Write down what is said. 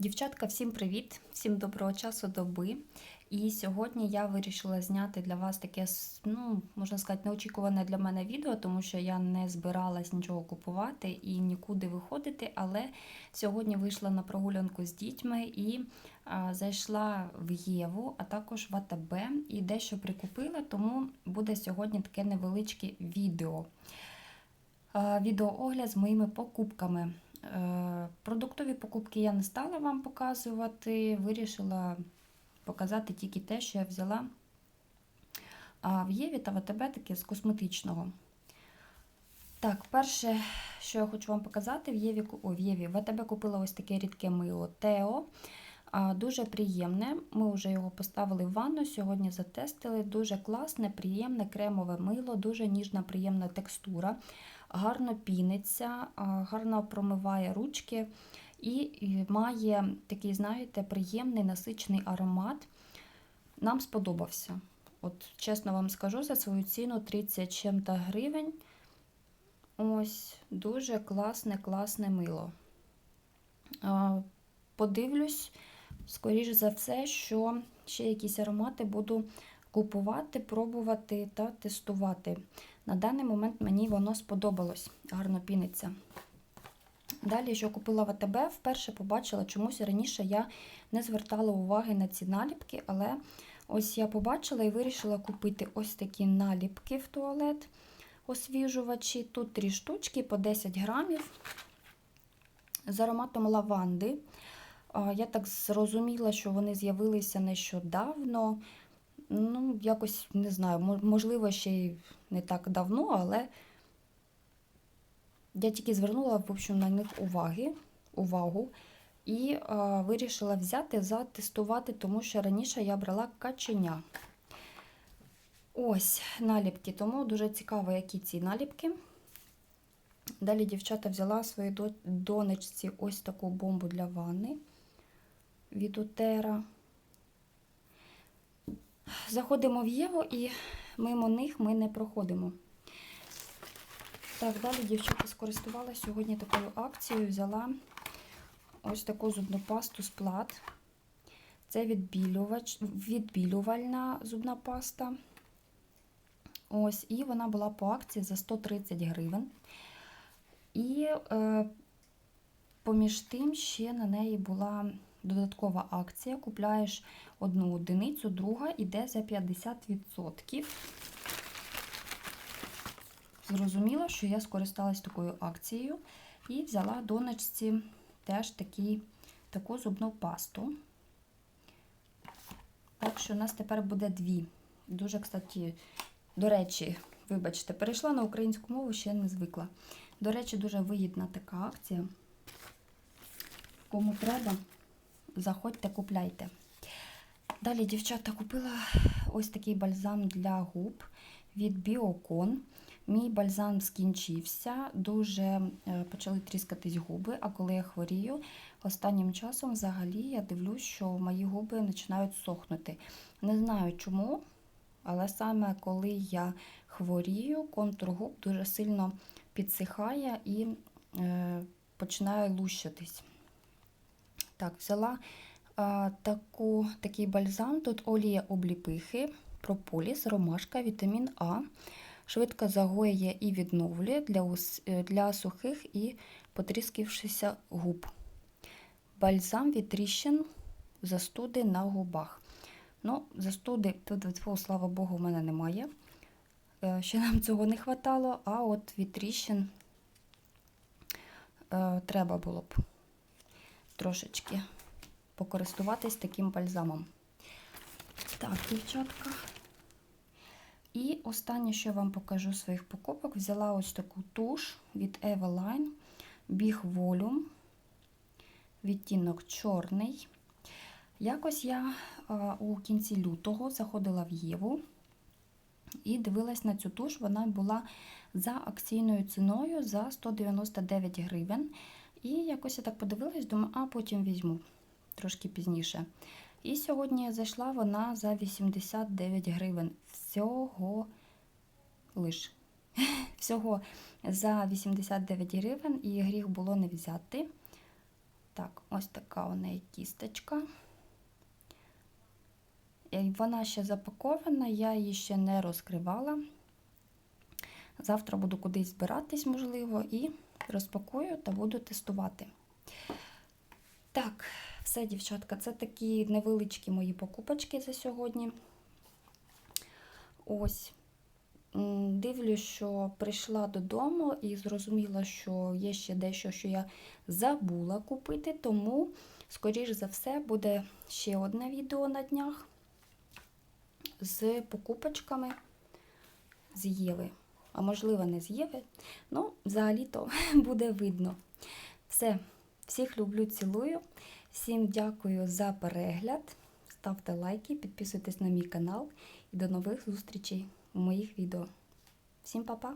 Дівчатка, всім привіт! Всім доброго часу доби. І сьогодні я вирішила зняти для вас таке, ну, можна сказати, неочікуване для мене відео, тому що я не збиралась нічого купувати і нікуди виходити. Але сьогодні вийшла на прогулянку з дітьми і а, зайшла в Єву, а також в АТБ і дещо прикупила, тому буде сьогодні таке невеличке відео. А, Відеоогляд з моїми покупками. Е, Продуктові покупки я не стала вам показувати, вирішила показати тільки те, що я взяла в Єві та ВТБ таке з косметичного. Так, перше, що я хочу вам показати, в Єві, о, в Єві, ВТБ купила ось таке рідке мило Тео. Дуже приємне. Ми вже його поставили в ванну, сьогодні затестили. Дуже класне, приємне кремове мило, дуже ніжна, приємна текстура, гарно піниться, гарно промиває ручки і має такий, знаєте, приємний насичений аромат. Нам сподобався. От чесно вам скажу, за свою ціну 30 чим-то гривень. Ось дуже класне, класне мило. Подивлюсь, скоріш за все, що ще якісь аромати буду купувати, пробувати та тестувати. На даний момент мені воно сподобалось, гарно піниться. Далі, що купила в АТБ, вперше побачила, чомусь раніше я не звертала уваги на ці наліпки, але ось я побачила і вирішила купити ось такі наліпки в туалет, освіжувачі. Тут три штучки по 10 грамів з ароматом лаванди. Я так зрозуміла, що вони з'явилися нещодавно. Ну, якось не знаю, можливо, ще й не так давно, але я тільки звернула в общем, на них уваги, увагу і а, вирішила взяти затестувати, тому що раніше я брала каченя. Ось наліпки, тому дуже цікаво, які ці наліпки. Далі дівчата взяла своїй донечці ось таку бомбу для ванни від Утера. Заходимо в Єву і мимо них ми не проходимо. Так, далі дівчата скористувалася сьогодні такою акцією, взяла ось таку зубну пасту з плат. Це відбілювач, відбілювальна зубна паста. Ось, і вона була по акції за 130 гривень. І е, поміж тим ще на неї була додаткова акція. Купляєш одну одиницю, друга іде за 50%. Зрозуміла, що я скористалась такою акцією і взяла донечці теж такий, таку зубну пасту. Так що у нас тепер буде дві. Дуже, кстати, до речі, вибачте, перейшла на українську мову, ще не звикла. До речі, дуже вигідна така акція. Кому треба, заходьте, купляйте. Далі, дівчата, купила ось такий бальзам для губ від Біокон. Мій бальзам скінчився, дуже е, почали тріскатись губи, а коли я хворію, останнім часом взагалі я дивлюсь, що мої губи починають сохнути. Не знаю чому, але саме коли я хворію, контур губ дуже сильно підсихає і е, починає лущитись. Так, взяла а, таку, такий бальзам. Тут олія обліпихи, прополіс, ромашка, вітамін А. Швидко загоює і відновлює для, е, для сухих і потріскившися губ. Бальзам від тріщин, застуди на губах. Ну, застуди, тут, слава Богу, в мене немає. Е, Ще нам цього не хватало, а от від тріщин е, треба було б трошечки покористуватись таким бальзамом. Так, дівчатка. І останнє, що я вам покажу своїх покупок, взяла ось таку туш від Eveline Big Volume, відтінок чорний. Якось я а, у кінці лютого заходила в Єву і дивилась на цю туш. Вона була за акційною ціною за 199 гривень. І якось я так подивилась, думаю, а потім візьму трошки пізніше. І сьогодні зайшла вона за 89 гривень. Всього лиш. Всього за 89 гривень і гріх було не взяти. Так, ось така у неї кісточка. Вона ще запакована, я її ще не розкривала. Завтра буду кудись збиратись, можливо, і розпакую та буду тестувати. Так, все, дівчатка, це такі невеличкі мої покупочки за сьогодні. Ось. Дивлюсь, що прийшла додому і зрозуміла, що є ще дещо, що я забула купити, тому, скоріш за все, буде ще одне відео на днях з покупочками з Єви. А можливо, не з. Ну, взагалі-то буде видно. Все, всіх люблю, цілую. Всім дякую за перегляд. Ставте лайки, підписуйтесь на мій канал і до нових зустрічей у моїх відео. Всім па-па!